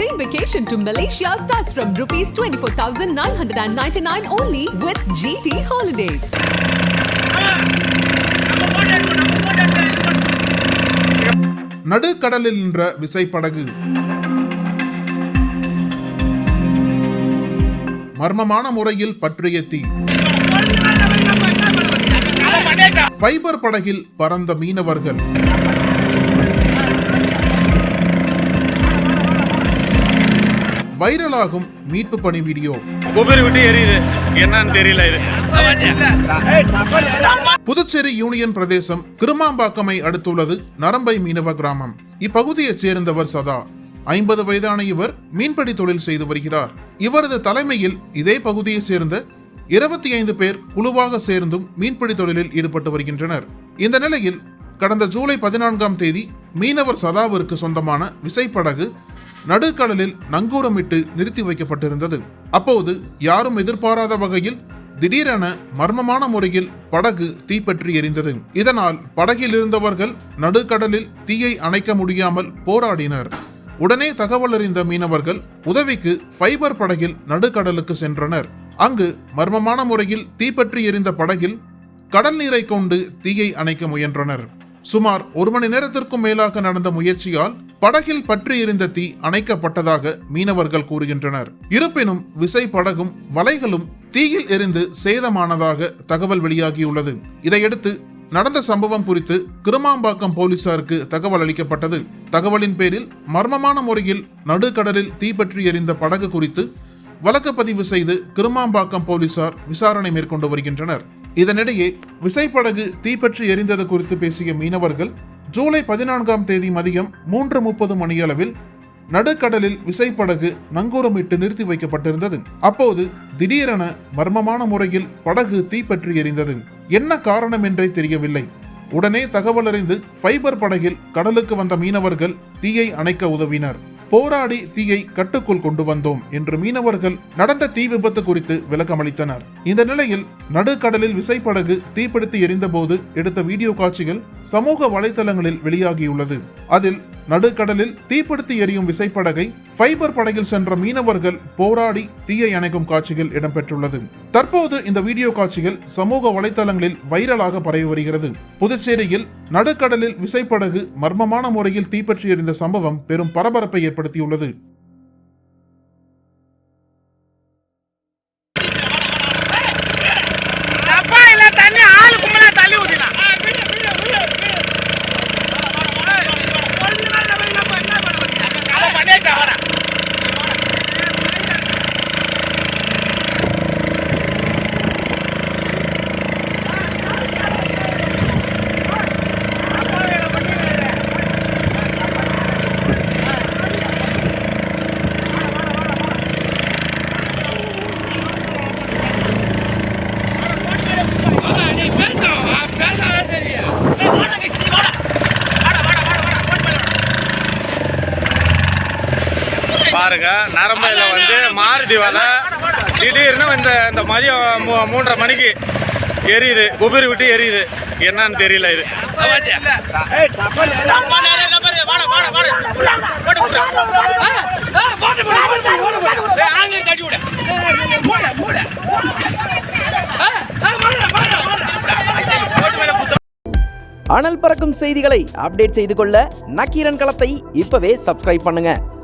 train vacation to Malaysia starts from rupees 24,999 only with GT Holidays. நடுக்கடலில் நின்ற விசைப்படகு மர்மமான முறையில் பற்றிய தீ ஃபைபர் படகில் பறந்த மீனவர்கள் வைரலாகும் மீட்பு பணி வீடியோ. என்னன்னு தெரியல புதுச்சேரி யூனியன் பிரதேசம் கிருமாம்பாக்கமை அடுத்துள்ளது நரம்பை மீனவ கிராமம். இப்பகுதியைச் சேர்ந்தவர் சதா. ஐம்பது வயதான இவர் மீன்பிடி தொழில் செய்து வருகிறார். இவரது தலைமையில் இதே பகுதியைச் சேர்ந்த இருபத்தி ஐந்து பேர் குழுவாக சேர்ந்தும் மீன்பிடி தொழிலில் ஈடுபட்டு வருகின்றனர். இந்த நிலையில் கடந்த ஜூலை பதினான்காம் தேதி மீனவர் சதாவிற்கு சொந்தமான விசைப்படகு நடுக்கடலில் நங்கூரமிட்டு நிறுத்தி வைக்கப்பட்டிருந்தது. அப்போது யாரும் எதிர்பாராத வகையில் திடீரென மர்மமான முறையில் படகு தீப்பற்றி எரிந்தது. இதனால் படகில் இருந்தவர்கள் நடுக்கடலில் தீயை அணைக்க முடியாமல் போராடினர். உடனே தகவல் அறிந்த மீனவர்கள் உதவிக்கு ஃபைபர் படகில் நடுக்கடலுக்கு சென்றனர். அங்கு மர்மமான முறையில் தீப்பற்றி எரிந்த படகில் கடல் நீரை கொண்டு தீயை அணைக்க முயன்றனர். சுமார் ஒரு மணி நேரத்திற்கும் மேலாக நடந்த முயற்சியால் படகில் பற்றி எரிந்த தீ அணைக்கப்பட்டதாக மீனவர்கள் கூறுகின்றனர். இருப்பினும் விசை படகும் வலைகளும் தீயில் எரிந்து சேதமானதாக தகவல் வெளியாகியுள்ளது. இதையடுத்து நடந்த சம்பவம் குறித்து கிருமாம்பாக்கம் போலீசாருக்கு தகவல் அளிக்கப்பட்டது. தகவலின் பேரில் மர்மமான முறையில் நடுக்கடலில் தீப்பற்றி எரிந்த படகு குறித்து வழக்கு பதிவு செய்து கிருமாம்பாக்கம் போலீசார் விசாரணை மேற்கொண்டு வருகின்றனர். இதனிடையே விசைப்படகு தீப்பற்றி எரிந்தது குறித்து பேசிய மீனவர்கள் ஜூலை பதினான்காம் தேதி மதியம் மூன்று முப்பது மணியளவில் நடுக்கடலில் விசைப்படகு நங்கூரமிட்டு நிறுத்தி வைக்கப்பட்டிருந்தது. அப்போது திடீரென மர்மமான முறையில் படகு தீப்பற்றி எரிந்தது. என்ன காரணம் என்றே தெரியவில்லை. உடனே தகவல் அறிந்து ஃபைபர் படகில் கடலுக்கு வந்த மீனவர்கள் தீயை அணைக்க உதவினர். போராடி தீயை கட்டுக்குள் கொண்டு வந்தோம் என்று மீனவர்கள் நடந்த தீ விபத்து குறித்து விளக்கமளித்தனர். இந்த நிலையில் நடுக்கடலில் விசைப்படகு தீப்பிடித்து எரிந்தபோது எடுத்த வீடியோ காட்சிகள் சமூக வலைதளங்களில் வெளியாகியுள்ளது. அதில் நடுக்கடலில் தீப்பிடித்து எரியும் விசைப்படகை ஃபைபர் படகில் சென்ற மீனவர்கள் போராடி தீயை அணைக்கும் காட்சிகள் இடம்பெற்றுள்ளது. தற்போது இந்த வீடியோ காட்சிகள் சமூக வலைதளங்களில் வைரலாக பரவி வருகிறது. புதுச்சேரியில் நடுக்கடலில் விசைப்படகு மர்மமான முறையில் தீப்பற்றி எறிந்த சம்பவம் பெரும் பரபரப்பை ஏற்படுத்தியுள்ளது. பாருங்க. நரம்பையில் வந்து மாருதி வலை. திடீர்னு இந்த இந்த மதியம் மூ- மூன்றரை மணிக்கு எரியுது. உபிரி விட்டு எரியுது. என்னன்னு தெரியல இது. அனல் பறக்கும் செய்திகளை அப்டேட் செய்து கொள்ள நக்கீரன் களத்தை இப்பவே சப்ஸ்கிரைப் பண்ணுங்க.